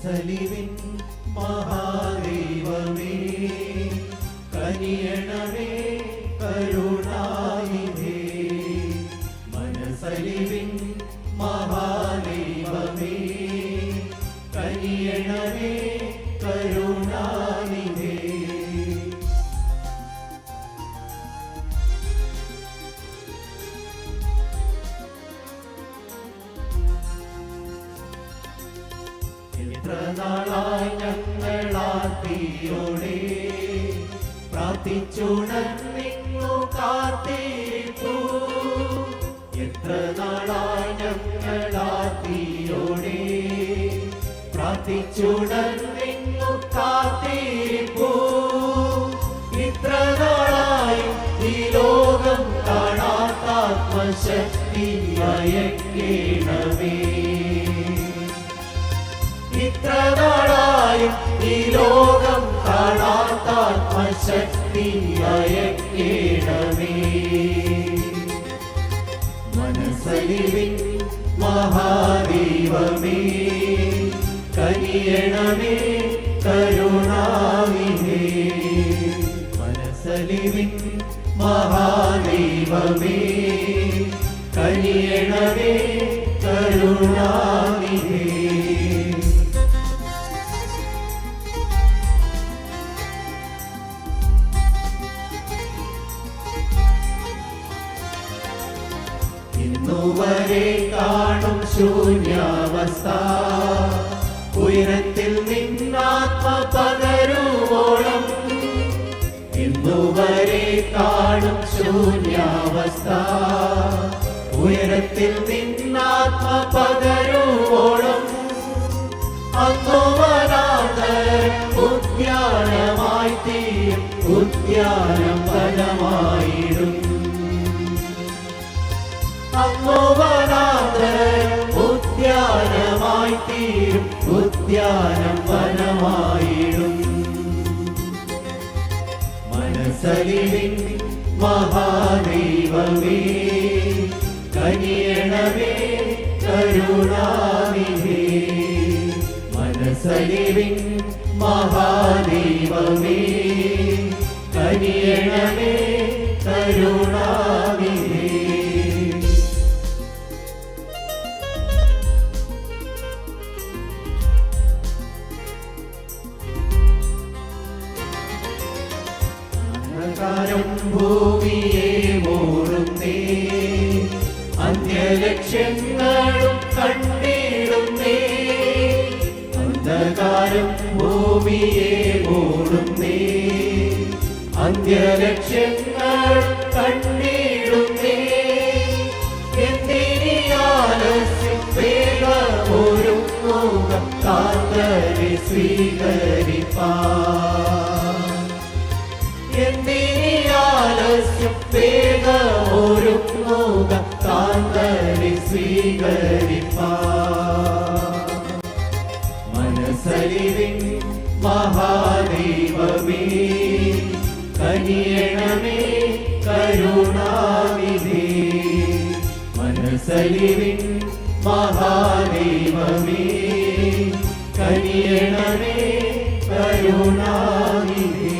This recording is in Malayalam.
മനസ്സലിവിൻ മഹാദൈവമേ കനിയണമേ കരുണാനിധേ എത്ര നാളായി ഞങ്ങളാത്തിയോടെ പ്രാർത്ഥിച്ചുണർന്നിങ്ങു കാത്തിരിപ്പു. എത്ര നാളായി ഞങ്ങളാർത്തിയോടെ പ്രാർത്ഥിച്ചുണർന്നിങ്ങു കാത്തിരിപ്പു. ഇത്ര നാളായി ഈ ലോകം കാണാത്ത ആത്മശക്തി അയക്കേണമേ ഇത്ര ഈ ലോകം കാണാത്ത ആത്മശക്തി അയക്കേണമേ. മനസ്സലിവിൻ മഹാദൈവമേ കനിയണമേ കരുണാവിഹേ മനസ്സലിവിൻ മഹാദൈവമേ കനിയണമേ കരുണാവിഹേ ഇന്നുവരെ കാണും ശൂന്യാവസ്ഥ. ഉയരത്തിൽ നിന്നാത്മ പകരുവോളം ഇന്നുവരെ കാണും ശൂന്യാവസ്ഥ. ഉയരത്തിൽ നിന്നാത്മ പകരുവോളം അന്നുവരാതരം ഉദ്യാനമായി തീരും ഉദ്യാനം വനമായിടും. മനസ്സലിവിൻ മഹാദൈവമേ കനിയണമേ കരുണാനിധേ. മനസ്സലിവിൻ മഹാദൈവമേ കനിയണമേ കരുണാനിധേ അന്ധകാരം ഭൂമിയെ മൂടുന്നേ. അന്യലക്ഷ്യങ്ങളും കണ്ടിടുന്നേ. അന്ധകാരം ഭൂമിയെ മൂടുന്നേ. അന്യലക്ഷ്യങ്ങളും കണ്ടിടുന്നേ. എന്തിനി ആലസ്യം വേഗമൊരുങ്ങുക കാന്തരെ സ്വീകരിപ്പാ. വേഗമൊരുങ്ങുക കാന്തരി സ്വീകരിപ്പാ. മനസ്സലിവിൻ മഹാദൈവമേ കനിയണമേ കരുണാവിധേ മനസ്സലിവിൻ മഹാദൈവമേ കനിയണമേ കരുണാവിധേ